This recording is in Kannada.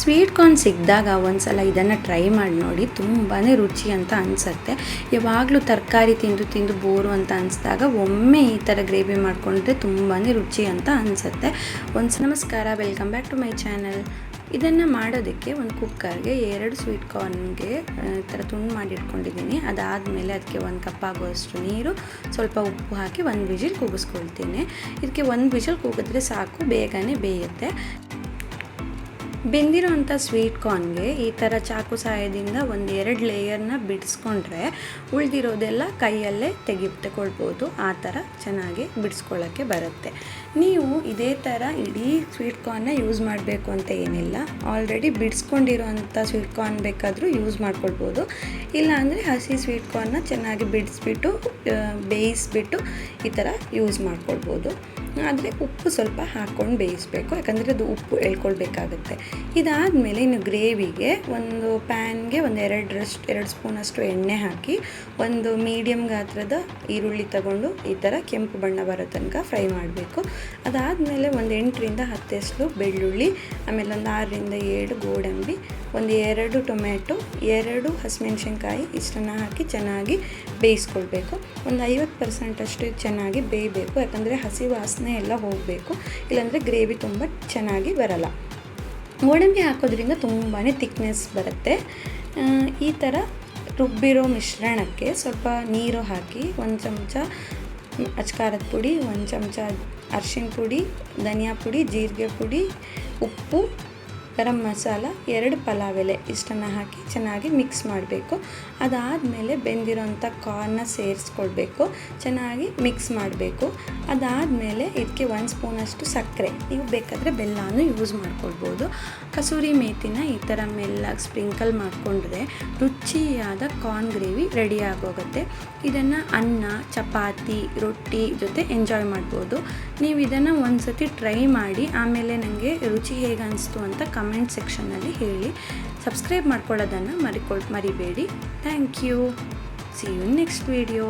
ಸ್ವೀಟ್ ಕಾರ್ನ್ ಸಿಕ್ಕಿದಾಗ ಒಂದ್ಸಲ ಇದನ್ನು ಟ್ರೈ ಮಾಡಿ ನೋಡಿ ತುಂಬಾ ರುಚಿ ಅಂತ ಅನಿಸುತ್ತೆ. ಯಾವಾಗಲೂ ತರಕಾರಿ ತಿಂದು ತಿಂದು ಬೋರು ಅಂತ ಅನಿಸಿದಾಗ ಒಮ್ಮೆ ಈ ಥರ ಗ್ರೇವಿ ಮಾಡಿಕೊಂಡ್ರೆ ತುಂಬಾ ರುಚಿ ಅಂತ ಅನಿಸುತ್ತೆ. ಒಂದು ನಮಸ್ಕಾರ welcome back to my channel ಇದನ್ನು ಮಾಡೋದಕ್ಕೆ ಒಂದು ಕುಕ್ಕರ್ಗೆ ಎರಡು ಸ್ವೀಟ್ ಕಾರ್ನ್ಗೆ ಈ ಥರ ತುಂಡು ಮಾಡಿಟ್ಕೊಂಡಿದ್ದೀನಿ ಅದಾದಮೇಲೆ ಅದಕ್ಕೆ ಒಂದು ಕಪ್ ಆಗುವಷ್ಟು ನೀರು, ಸ್ವಲ್ಪ ಉಪ್ಪು ಹಾಕಿ ಒಂದು ವಿಜಿಲ್ ಕೂಗಿಸ್ಕೊಳ್ತೀನಿ. ಇದಕ್ಕೆ ಒಂದು ವಿಜಿಲ್ ಕೂಗಿದ್ರೆ ಸಾಕು, ಬೇಗನೆ ಬೇಯುತ್ತೆ. ಬೆಂದಿರೋಂಥ ಸ್ವೀಟ್ ಕಾರ್ನ್ಗೆ ಈ ಥರ ಚಾಕು ಸಹಾಯದಿಂದ ಒಂದು ಎರಡು ಲೇಯರ್ನ ಬಿಡಿಸ್ಕೊಂಡ್ರೆ ಉಳಿದಿರೋದೆಲ್ಲ ಕೈಯಲ್ಲೇ ತೆಗಿ ತಗೊಳ್ಬೋದು ಆ ಥರ ಚೆನ್ನಾಗಿ ಬಿಡಿಸ್ಕೊಳ್ಳೋಕ್ಕೆ ಬರುತ್ತೆ. ನೀವು ಇದೇ ಥರ ಇಡೀ ಸ್ವೀಟ್ ಕಾರ್ನ್ನ ಯೂಸ್ ಮಾಡಬೇಕು ಅಂತ ಏನಿಲ್ಲ. ಆಲ್ರೆಡಿ ಬಿಡಿಸ್ಕೊಂಡಿರೋಂಥ ಸ್ವೀಟ್ ಕಾರ್ನ್ ಬೇಕಾದರೂ ಯೂಸ್ ಮಾಡ್ಕೊಳ್ಬೋದು. ಇಲ್ಲಾಂದರೆ ಹಸಿ ಸ್ವೀಟ್ ಕಾರ್ನ್ನ ಚೆನ್ನಾಗಿ ಬಿಡಿಸ್ಬಿಟ್ಟು ಬೇಯಿಸ್ಬಿಟ್ಟು ಈ ಥರ ಯೂಸ್ ಮಾಡ್ಕೊಳ್ಬೋದು. ಆದರೆ ಉಪ್ಪು ಸ್ವಲ್ಪ ಹಾಕ್ಕೊಂಡು ಬೇಯಿಸ್ಬೇಕು. ಯಾಕಂದರೆ ಅದು ಉಪ್ಪು ಎಳ್ಕೊಳ್ಬೇಕಾಗುತ್ತೆ. ಇದಾದಮೇಲೆ ಇನ್ನು ಗ್ರೇವಿಗೆ ಒಂದು ಪ್ಯಾನ್ಗೆ ಒಂದು ಎರಡರಷ್ಟು ಎರಡು ಸ್ಪೂನಷ್ಟು ಎಣ್ಣೆ ಹಾಕಿ ಒಂದು ಮೀಡಿಯಮ್ ಗಾತ್ರದ ಈರುಳ್ಳಿ ತಗೊಂಡು ಈ ಥರ ಕೆಂಪು ಬಣ್ಣ ಬರೋ ತನಕ ಫ್ರೈ ಮಾಡಬೇಕು. ಅದಾದಮೇಲೆ ಒಂದು ಎಂಟರಿಂದ ಹತ್ತಷ್ಟು ಬೆಳ್ಳುಳ್ಳಿ, ಆಮೇಲೆ ಒಂದು ಆರರಿಂದ ಏಳು ಗೋಡಂಬಿ, ಒಂದು ಎರಡು ಟೊಮೆಟೊ ಎರಡು ಹಸಿಮೆಣ್ಸಿನ್ಕಾಯಿ ಇಷ್ಟನ್ನು ಹಾಕಿ ಚೆನ್ನಾಗಿ ಬೇಯಿಸ್ಕೊಳ್ಬೇಕು. ಒಂದು ಐವತ್ತು ಪರ್ಸೆಂಟಷ್ಟು ಚೆನ್ನಾಗಿ ಬೇಯಬೇಕು, ಯಾಕಂದರೆ ಹಸಿ ವಾಸನೆ ಎಲ್ಲ ಹೋಗಬೇಕು. ಇಲ್ಲಾಂದರೆ ಗ್ರೇವಿ ತುಂಬ ಚೆನ್ನಾಗಿ ಬರಲ್ಲ. ಗೋಡಂಬಿ ಹಾಕೋದ್ರಿಂದ ತುಂಬಾ ತಿಕ್ನೆಸ್ ಬರುತ್ತೆ. ಈ ಥರ ರುಬ್ಬಿರೋ ಮಿಶ್ರಣಕ್ಕೆ ಸ್ವಲ್ಪ ನೀರು ಹಾಕಿ ಒಂದು ಚಮಚ ಅಚ್ಕಾರದ ಪುಡಿ, ಒಂದು ಚಮಚ ಅರ್ಶಿಣ ಪುಡಿ, ಧನಿಯಾ ಪುಡಿ, ಜೀರಿಗೆ ಪುಡಿ, ಉಪ್ಪು ಗರಂ ಮಸಾಲ, ಎರಡು ಪಲಾವ್ ಎಲೆ ಇಷ್ಟನ್ನು ಹಾಕಿ ಚೆನ್ನಾಗಿ ಮಿಕ್ಸ್ ಮಾಡಬೇಕು. ಅದಾದಮೇಲೆ ಬೆಂದಿರೋಂಥ ಕಾರ್ನ ಸೇರಿಸ್ಕೊಳ್ಬೇಕು ಚೆನ್ನಾಗಿ ಮಿಕ್ಸ್ ಮಾಡಬೇಕು. ಅದಾದಮೇಲೆ ಇದಕ್ಕೆ ಒಂದು ಸ್ಪೂನಷ್ಟು ಸಕ್ಕರೆ. ನೀವು ಬೇಕಾದರೆ ಬೆಲ್ಲನೂ ಯೂಸ್ ಮಾಡ್ಕೊಳ್ಬೋದು. ಕಸೂರಿ ಮೇಥಿನ ಈ ಥರ ಮೆಲ್ಲಾಗಿ ಸ್ಪ್ರಿಂಕಲ್ ಮಾಡಿಕೊಂಡ್ರೆ ರುಚಿಯಾದ ಕಾರ್ನ್ ಗ್ರೇವಿ ರೆಡಿ ಆಗೋಗುತ್ತೆ. ಇದನ್ನು ಅನ್ನ, ಚಪಾತಿ, ರೊಟ್ಟಿ ಜೊತೆ ಎಂಜಾಯ್ ಮಾಡ್ಬೋದು. ನೀವು ಇದನ್ನು ಒಂದು ಸತಿ ಟ್ರೈ ಮಾಡಿ, ಆಮೇಲೆ ನನಗೆ ರುಚಿ ಹೇಗೆ ಅನಿಸ್ತು ಅಂತ ಕಮೆಂಟ್ ಸೆಕ್ಷನ್ನಲ್ಲಿ ಹೇಳಿ. ಸಬ್ಸ್ಕ್ರೈಬ್ ಮಾಡ್ಕೊಳ್ಳೋದನ್ನು ಮರಿಕೊಳ್ ಮರಿಬೇಡಿ. Thank you see you next video